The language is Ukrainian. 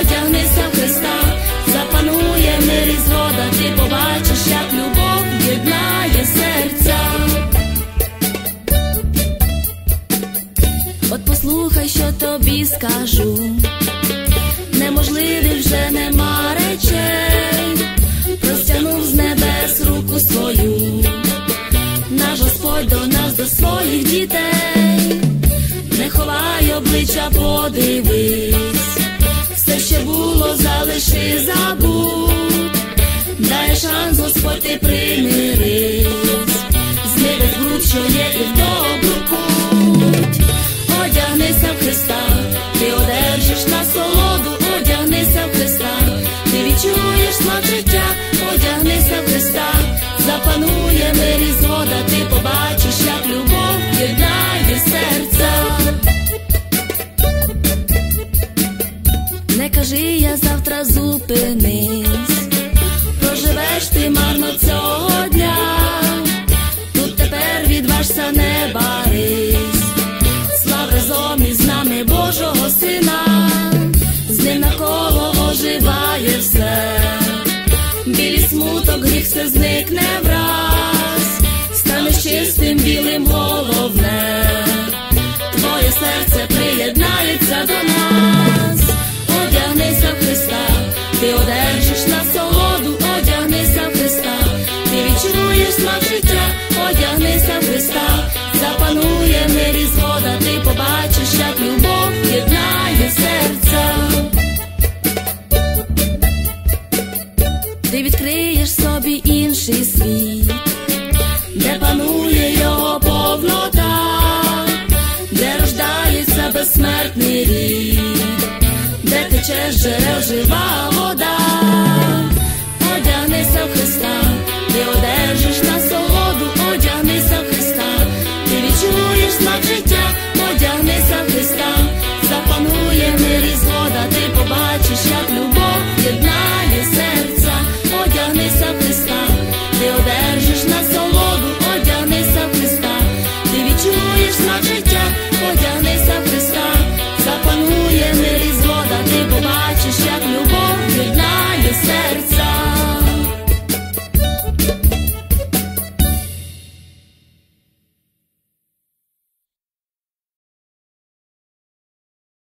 одягнися в Христа, запанує мир і згода, ти побачиш, як любов єднає серця. От послухай, що тобі скажу, неможливі вже нема речей, простягнув з небес руку свою, наш Господь до нас, до своїх дітей, не ховай обличчя подиви. Ти примирись, змири бруд, що є і в добру путь, одягнися в Христа, ти одержиш насолоду, одягнися в Христа, ти відчуєш смак життя, одягнися в Христа, запанує мир і згода, ти побачиш, як любов єднає серця. Не кажи, я завтра зупинись, відважся, не барись, слав разом із нами Божого Сина, з ним навколо оживає все, білий смуток, гріх все зникне враз, станеш чистим білим головне, Ти відкриєш собі інший світ, де панує його повнота, де рождається безсмертний рід, де тече з джерел жива вода,